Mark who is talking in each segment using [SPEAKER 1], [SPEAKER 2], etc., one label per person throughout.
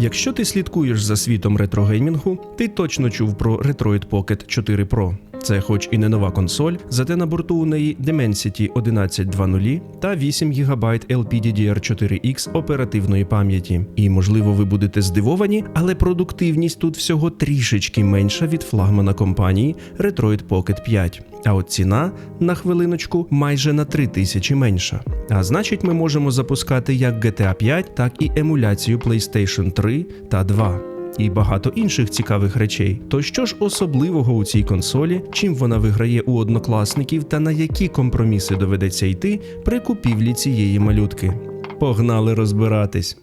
[SPEAKER 1] Якщо ти слідкуєш за світом ретрогеймінгу, ти точно чув про Retroid Pocket 4 Pro. Це хоч і не нова консоль, зате на борту у неї Dimensity 1120 та 8 ГБ LPDDR4X оперативної пам'яті. І можливо ви будете здивовані, але продуктивність тут всього трішечки менша від флагмана компанії Retroid Pocket 5. А от ціна на хвилиночку майже на 3000 менша. А значить, ми можемо запускати як GTA 5, так і емуляцію PlayStation 3 та 2 і багато інших цікавих речей. То що ж особливого у цій консолі, чим вона виграє у однокласників та на які компроміси доведеться йти при купівлі цієї малютки? Погнали розбиратись.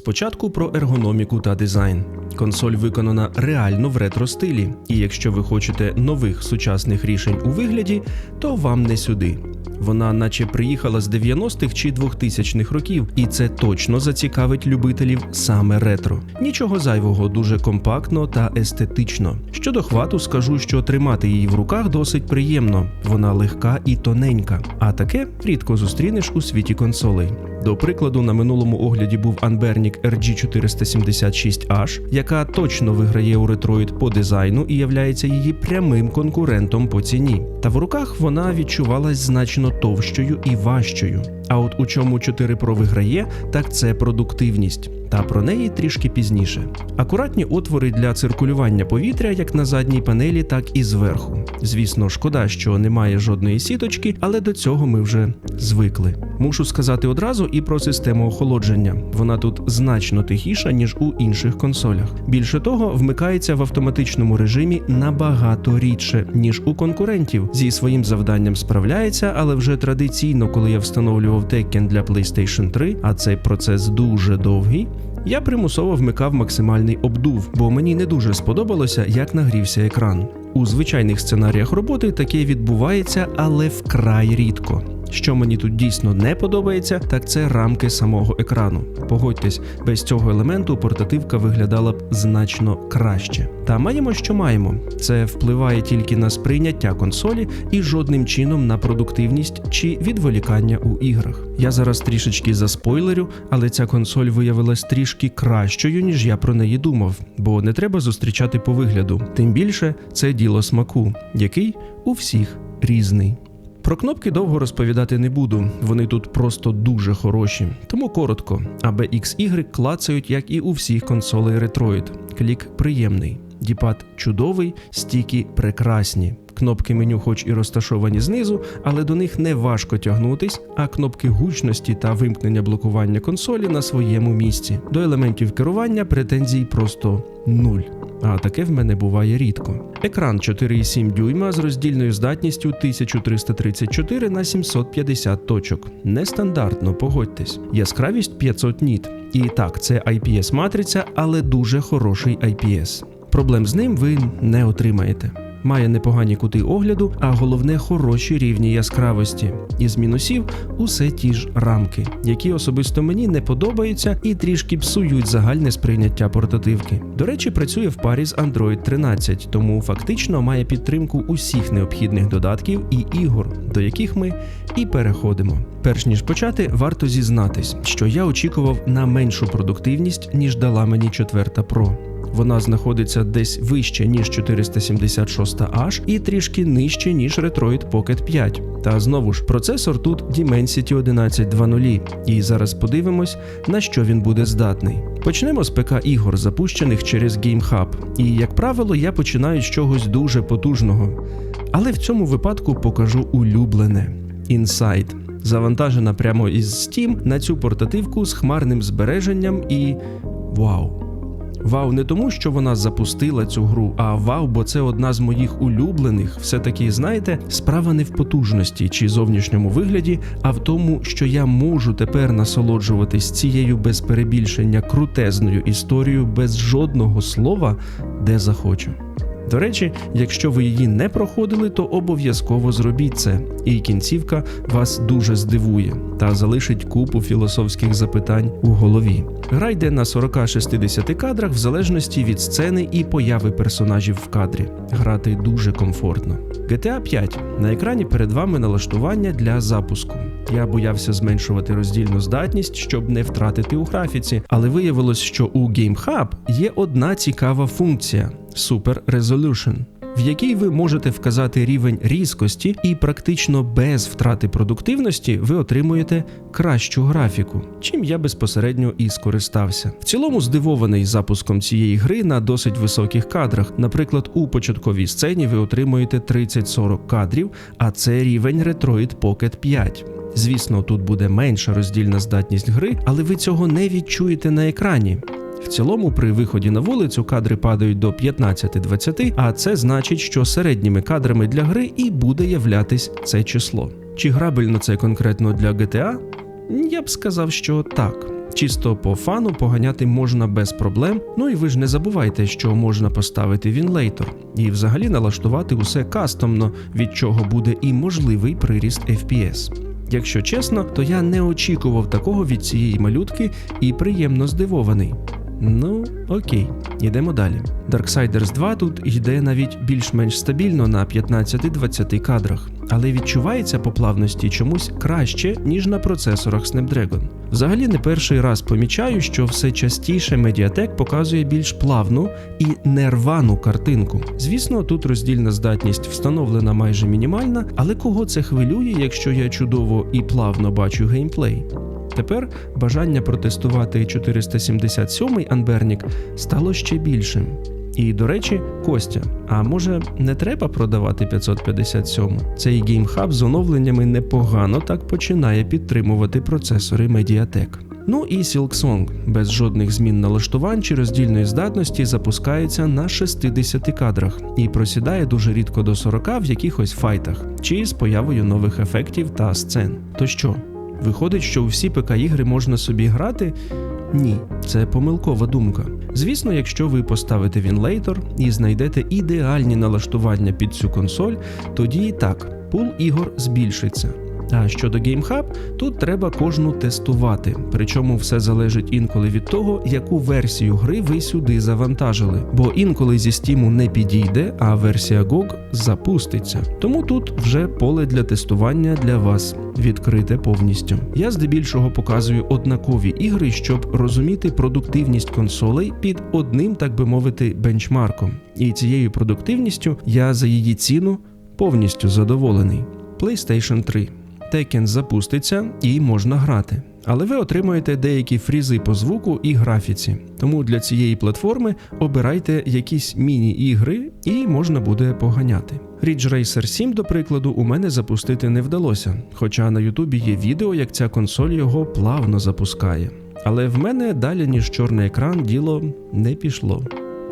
[SPEAKER 1] Спочатку про ергономіку та дизайн. Консоль виконана реально в ретро стилі, і якщо ви хочете нових сучасних рішень у вигляді, то вам не сюди. Вона наче приїхала з 90-х чи 2000-х років, і це точно зацікавить любителів саме ретро. Нічого зайвого, дуже компактно та естетично. Щодо хвату, скажу, що тримати її в руках досить приємно. Вона легка і тоненька, а таке рідко зустрінеш у світі консолей. До прикладу, на минулому огляді був Анбернік RG476H, яка точно виграє у Retroid по дизайну і являється її прямим конкурентом по ціні. Та в руках вона відчувалась значно товщою і важчою. А от у чому 4 Pro виграє, так це продуктивність. Та про неї трішки пізніше. Акуратні отвори для циркулювання повітря як на задній панелі, так і зверху. Звісно, шкода, що немає жодної сіточки, але до цього ми вже звикли. Мушу сказати одразу і про систему охолодження. Вона тут значно тихіша, ніж у інших консолях. Більше того, вмикається в автоматичному режимі набагато рідше, ніж у конкурентів. Зі своїм завданням справляється, але вже традиційно, коли я встановлював Tekken для PlayStation 3, а цей процес дуже довгий. Я примусово вмикав максимальний обдув, бо мені не дуже сподобалося, як нагрівся екран. У звичайних сценаріях роботи таке відбувається, але вкрай рідко. Що мені тут дійсно не подобається, так це рамки самого екрану. Погодьтесь, без цього елементу портативка виглядала б значно краще. Та маємо, що маємо. Це впливає тільки на сприйняття консолі і жодним чином на продуктивність чи відволікання у іграх. Я зараз трішечки заспойлерю, але ця консоль виявилась трішки кращою, ніж я про неї думав, бо не треба зустрічати по вигляду. Тим більше це діло смаку, який у всіх різний. Про кнопки довго розповідати не буду, вони тут просто дуже хороші. Тому коротко, ABXY клацають, як і у всіх консолей Retroid. Клік приємний. Діпад чудовий, стіки прекрасні. Кнопки меню, хоч і розташовані знизу, але до них не важко тягнутись, а кнопки гучності та вимкнення блокування консолі на своєму місці. До елементів керування претензій просто нуль. А таке в мене буває рідко. Екран 4,7 дюйма з роздільною здатністю 1334 на 750 точок. Нестандартно, погодьтесь. Яскравість 500 ніт. І так, це IPS матриця, але дуже хороший IPS. Проблем з ним ви не отримаєте. Має непогані кути огляду, а головне хороші рівні яскравості. Із мінусів усе ті ж рамки, які особисто мені не подобаються і трішки псують загальне сприйняття портативки. До речі, працює в парі з Android 13, тому фактично має підтримку усіх необхідних додатків і ігор, до яких ми і переходимо. Перш ніж почати, варто зізнатись, що я очікував на меншу продуктивність, ніж дала мені 4 Pro. Вона знаходиться десь вище, ніж 476H і трішки нижче, ніж Retroid Pocket 5. Та знову ж процесор тут Dimensity 1120. І зараз подивимось, на що він буде здатний. Почнемо з ПК ігор, запущених через GameHub. І, як правило, я починаю з чогось дуже потужного. Але в цьому випадку покажу улюблене Inside. Завантажена прямо із Steam на цю портативку з хмарним збереженням і вау! Вау, не тому, що вона запустила цю гру, а вау, бо це одна з моїх улюблених. Все-таки, знаєте, справа не в потужності чи зовнішньому вигляді, а в тому, що я можу тепер насолоджуватись цією без перебільшення крутезною історією без жодного слова, де захочу. До речі, якщо ви її не проходили, то обов'язково зробіть це, і кінцівка вас дуже здивує та залишить купу філософських запитань у голові. Гра йде на 40-60 кадрах в залежності від сцени і появи персонажів в кадрі. Грати дуже комфортно. GTA 5. На екрані перед вами налаштування для запуску. Я боявся зменшувати роздільну здатність, щоб не втратити у графіці, але виявилось, що у GameHub є одна цікава функція Super Resolution, в якій ви можете вказати рівень різкості, і практично без втрати продуктивності ви отримуєте кращу графіку, чим я безпосередньо і скористався. В цілому здивований запуском цієї гри на досить високих кадрах. Наприклад, у початковій сцені ви отримуєте 30-40 кадрів, а це рівень Retroid Pocket 5. Звісно, тут буде менша роздільна здатність гри, але ви цього не відчуєте на екрані. В цілому, при виході на вулицю кадри падають до 15-20, а це значить, що середніми кадрами для гри і буде являтись це число. Чи грабельно це конкретно для GTA? Я б сказав, що так. Чисто по фану поганяти можна без проблем. Ну і ви ж не забувайте, що можна поставити вінлейтор і взагалі налаштувати усе кастомно, від чого буде і можливий приріст FPS. Якщо чесно, то я не очікував такого від цієї малютки і приємно здивований. Ну, окей, йдемо далі. Darksiders 2 тут йде навіть більш-менш стабільно на 15-20 кадрах, але відчувається по плавності чомусь краще, ніж на процесорах Snapdragon. Взагалі не перший раз помічаю, що все частіше Mediatek показує більш плавну і нервану картинку. Звісно, тут роздільна здатність встановлена майже мінімальна, але кого це хвилює, якщо я чудово і плавно бачу геймплей? Тепер бажання протестувати 477-й Анбернік стало ще більшим. І, до речі, Костя, а може не треба продавати 557? Цей геймхаб з оновленнями непогано так починає підтримувати процесори Mediatek. Ну і Silksong без жодних змін налаштувань чи роздільної здатності запускається на 60 кадрах і просідає дуже рідко до 40 в якихось файтах, чи з появою нових ефектів та сцен. То що, Виходить, що у всі ПК-ігри можна собі грати? Ні, це помилкова думка. Звісно, якщо ви поставите Вінлейтор і знайдете ідеальні налаштування під цю консоль, тоді і так, пул ігор збільшиться. А щодо GameHub, тут треба кожну тестувати. Причому все залежить інколи від того, яку версію гри ви сюди завантажили. Бо інколи зі Steam не підійде, а версія GOG запуститься. Тому тут вже поле для тестування для вас відкрите повністю. Я здебільшого показую однакові ігри, щоб розуміти продуктивність консолей під одним, так би мовити, бенчмарком. І цією продуктивністю я за її ціну повністю задоволений. PlayStation 3 Tekken запуститься і можна грати. Але ви отримуєте деякі фрізи по звуку і графіці. Тому для цієї платформи обирайте якісь міні-ігри і можна буде поганяти. Ridge Racer 7, до прикладу, у мене запустити не вдалося, хоча на Ютубі є відео, як ця консоль його плавно запускає. Але в мене далі ніж чорний екран діло не пішло.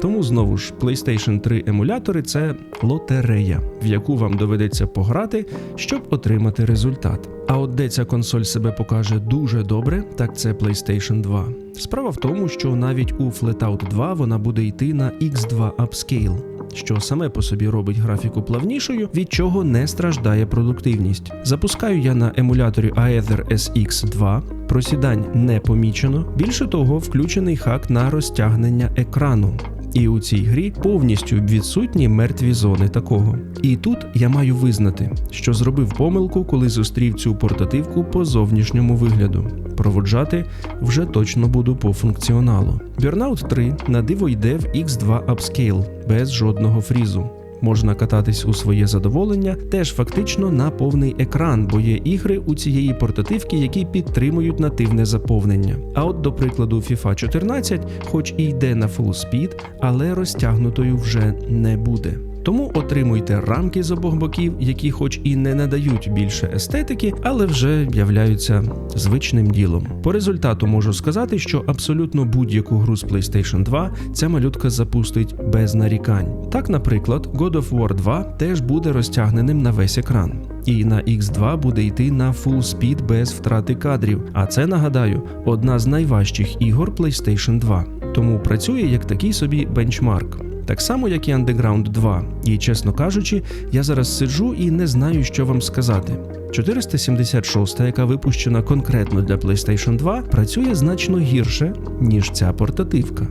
[SPEAKER 1] Тому знову ж PlayStation 3 емулятори це лотерея, в яку вам доведеться пограти, щоб отримати результат. А от де ця консоль себе покаже дуже добре, так це PlayStation 2. Справа в тому, що навіть у Flatout 2 вона буде йти на X2 Upscale, що саме по собі робить графіку плавнішою, від чого не страждає продуктивність. Запускаю я на емуляторі Aether SX2, просідань не помічено. Більше того, включений хак на розтягнення екрану. І у цій грі повністю відсутні мертві зони такого. І тут я маю визнати, що зробив помилку, коли зустрів цю портативку по зовнішньому вигляду. Проводжати вже точно буду по функціоналу. Burnout 3 на диво йде в X2 Upscale без жодного фрізу можна кататись у своє задоволення, теж фактично на повний екран, бо є ігри у цієї портативки, які підтримують нативне заповнення. А от, до прикладу, FIFA 14, хоч і йде на speed, але розтягнутою вже не буде. Тому отримуйте рамки з обох боків, які, хоч і не надають більше естетики, але вже являються звичним ділом. По результату можу сказати, що абсолютно будь-яку гру з PlayStation 2 ця малютка запустить без нарікань. Так, наприклад, God of War 2 теж буде розтягненим на весь екран. І на X2 буде йти на Full Speed без втрати кадрів. А це нагадаю, одна з найважчих ігор PlayStation 2. Тому працює як такий собі бенчмарк. Так само як і Underground 2. І чесно кажучи, я зараз сиджу і не знаю, що вам сказати. 476, яка випущена конкретно для PlayStation 2, працює значно гірше, ніж ця портативка.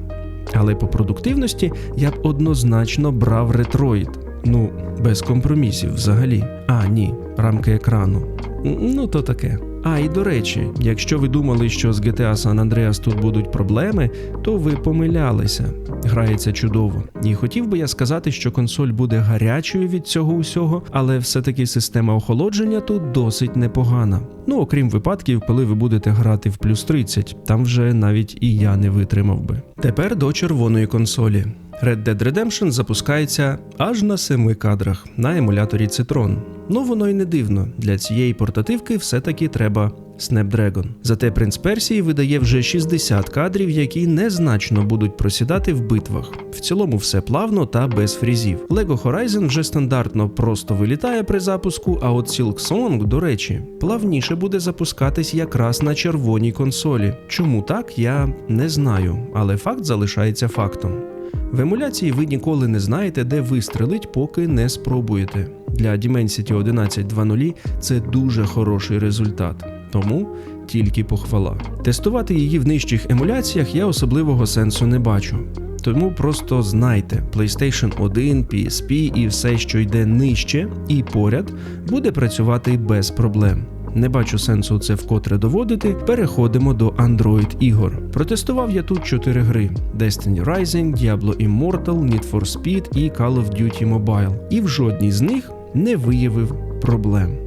[SPEAKER 1] Але по продуктивності я б однозначно брав Retroid. Ну, без компромісів взагалі. А, ні, рамки екрану. Ну, то таке. А, і до речі, якщо ви думали, що з GTA San Andreas тут будуть проблеми, то ви помилялися. Грається чудово. І хотів би я сказати, що консоль буде гарячою від цього усього, але все-таки система охолодження тут досить непогана. Ну, окрім випадків, коли ви будете грати в плюс 30, там вже навіть і я не витримав би. Тепер до червоної консолі. Red Dead Redemption запускається аж на семи кадрах на емуляторі Citron. Ну воно й не дивно. Для цієї портативки все-таки треба Snapdragon. Зате принц Персії видає вже 60 кадрів, які незначно будуть просідати в битвах. В цілому все плавно та без фрізів. Lego Horizon вже стандартно просто вилітає при запуску, а от Silk Song, до речі, плавніше буде запускатись якраз на червоній консолі. Чому так, я не знаю, але факт залишається фактом. В емуляції ви ніколи не знаєте, де вистрелить, поки не спробуєте. Для Dimensity 11.2.0 це дуже хороший результат, тому тільки похвала. Тестувати її в нижчих емуляціях я особливого сенсу не бачу. Тому просто знайте, PlayStation 1, PSP і все, що йде нижче і поряд, буде працювати без проблем. Не бачу сенсу це вкотре доводити. Переходимо до Android ігор. Протестував я тут 4 гри: Destiny Rising, Diablo Immortal, Need for Speed і Call of Duty Mobile. І в жодній з них не виявив проблем.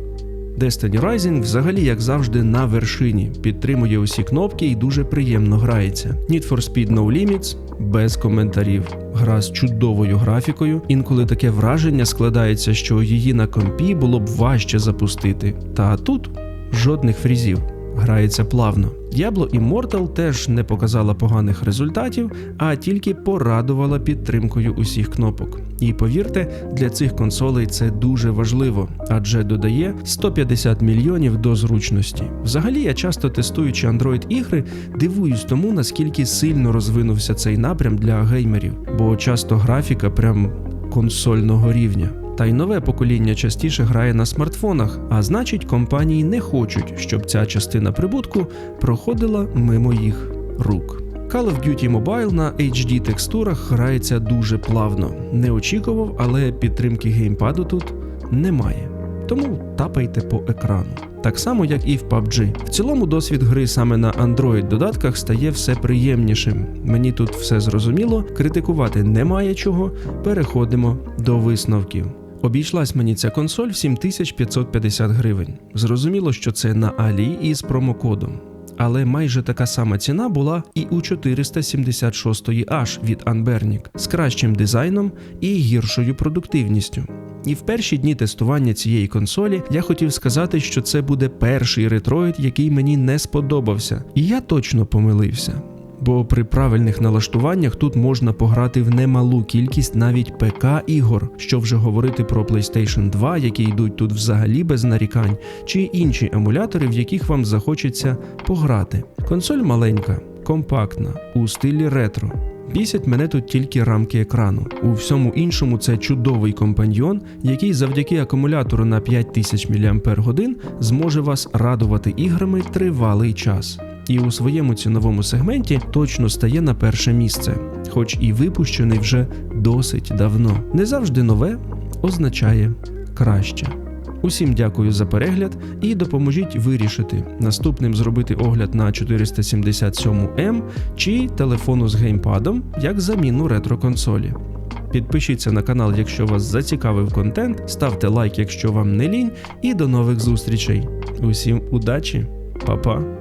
[SPEAKER 1] Destiny Rising взагалі, як завжди, на вершині, підтримує усі кнопки і дуже приємно грається. Need for Speed No Limits без коментарів. Гра з чудовою графікою. Інколи таке враження складається, що її на компі було б важче запустити. Та тут жодних фрізів. Грається плавно. Diablo Immortal теж не показала поганих результатів, а тільки порадувала підтримкою усіх кнопок. І повірте, для цих консолей це дуже важливо, адже додає 150 мільйонів до зручності. Взагалі, я часто тестуючи Android ігри, дивуюсь тому, наскільки сильно розвинувся цей напрям для геймерів, бо часто графіка прям консольного рівня. Та й нове покоління частіше грає на смартфонах, а значить, компанії не хочуть, щоб ця частина прибутку проходила мимо їх рук. Call of Duty Mobile на HD текстурах грається дуже плавно. Не очікував, але підтримки геймпаду тут немає. Тому тапайте по екрану. Так само, як і в PUBG. В цілому досвід гри саме на Android додатках стає все приємнішим. Мені тут все зрозуміло, критикувати немає чого. Переходимо до висновків. Обійшлась мені ця консоль в 7550 гривень. Зрозуміло, що це на Алі із промокодом. Але майже така сама ціна була і у 476 H від Unbernic з кращим дизайном і гіршою продуктивністю. І в перші дні тестування цієї консолі я хотів сказати, що це буде перший ретроїд, який мені не сподобався. І я точно помилився. Бо при правильних налаштуваннях тут можна пограти в немалу кількість навіть ПК ігор, що вже говорити про PlayStation 2, які йдуть тут взагалі без нарікань, чи інші емулятори, в яких вам захочеться пограти. Консоль маленька, компактна, у стилі ретро. Бісять мене тут тільки рамки екрану. У всьому іншому це чудовий компаньйон, який завдяки акумулятору на 5000 мАч зможе вас радувати іграми тривалий час. І у своєму ціновому сегменті точно стає на перше місце, хоч і випущений вже досить давно. Не завжди нове означає краще. Усім дякую за перегляд і допоможіть вирішити наступним зробити огляд на 477М чи телефону з геймпадом як заміну ретро-консолі. Підпишіться на канал, якщо вас зацікавив контент, ставте лайк, якщо вам не лінь, і до нових зустрічей. Усім удачі, Па-па!